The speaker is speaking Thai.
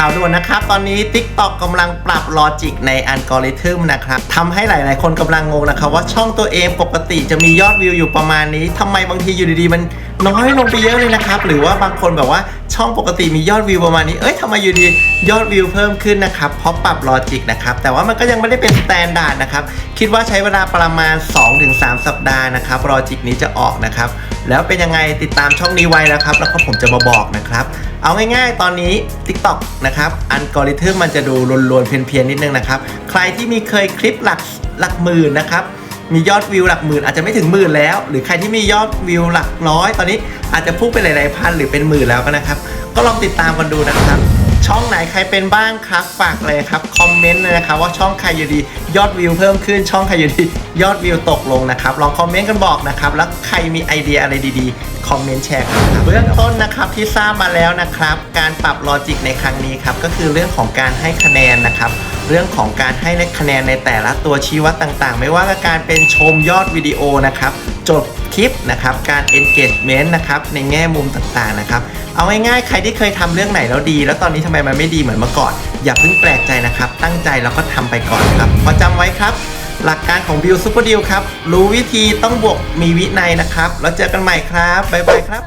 ข่าวด่วนนะครับ ตอนนี้ TikTok กำลังปรับลอจิกในอัลกอริทึมนะครับทำให้หลาย ๆ คนกำลังงงนะครับว่าช่องตัวเองปกติจะมียอดวิวอยู่ประมาณนี้ทำไมบางทีอยู่ดีๆ มันน้อยลงไปเยอะเลยนะครับ หรือว่าบางคนแบบว่าช่องปกติมียอดวิวประมาณนี้ เอ้ยทำไมอยู่ดียอดวิวเพิ่มขึ้นนะครับ เพราะปรับลอจิกนะครับ แต่ว่ามันก็ยังไม่ได้เป็นสแตนดาร์ดนะครับ คิดว่าใช้เวลาประมาณ 2-3 สัปดาห์นะครับลอจิกนี้จะออกนะครับ แล้วเป็นยังไงติดตามช่องนี้ไว้แล้วครับ แล้วก็ผมจะมาบอกนะครับ เอาง่ายๆ ตอนนี้ TikTok นะครับอัลกอริทึมมันจะดูลวนๆเพี้ยนๆนิดนึงนะครับ ใครที่มีเคยคลิปหลักหลักหมื่นนะครับมียอดวิวหลักหมื่นอาจจะไม่ถึงหมื่นแล้ว หรือใครที่มียอดวิวหลักร้อย ตอนนี้อาจจะพุ่งไปหลายๆพันหรือเป็นหมื่นแล้วก็นะครับ ก็ลองติดตามกันดูนะครับ ช่องไหนใครเป็นบ้างครับฝากเลยครับคอมเมนต์เลยนะครับว่าช่องใครอยู่ดียอดวิวเพิ่มขึ้นช่องใครอยู่ดียอดวิวตกลงนะครับลองคอมเมนต์กันบอกนะครับแล้วใครมีไอเดียอะไรดีๆคอมเมนต์แชร์กันครับเบื้องต้นนะครับที่ทราบมาแล้วนะครับการปรับลอจิกในครั้งนี้ครับก็คือเรื่องของการให้คะแนนนะครับเรื่องของการให้คะแนนในแต่ละตัวชี้วัดต่างๆ ไม่ว่าจะการเป็นชมยอดวิดีโอนะครับจบ คลิปนะครับ การ engagement นะครับ ในแง่มุมต่างๆนะครับ เอาง่ายๆ ใครที่เคยทำเรื่องไหนแล้วดี แล้วตอนนี้ทำไมมันไม่ดีเหมือนเมื่อก่อน อย่าเพิ่งแปลกใจนะครับ ตั้งใจแล้วก็ทำไปก่อนครับพอจำไว้ครับ หลักการของบิวซูเปอร์ดิวครับ รู้วิธีต้องบวกมีวินัยนะครับ แล้วเจอกันใหม่ครับ บ๊ายบายครับ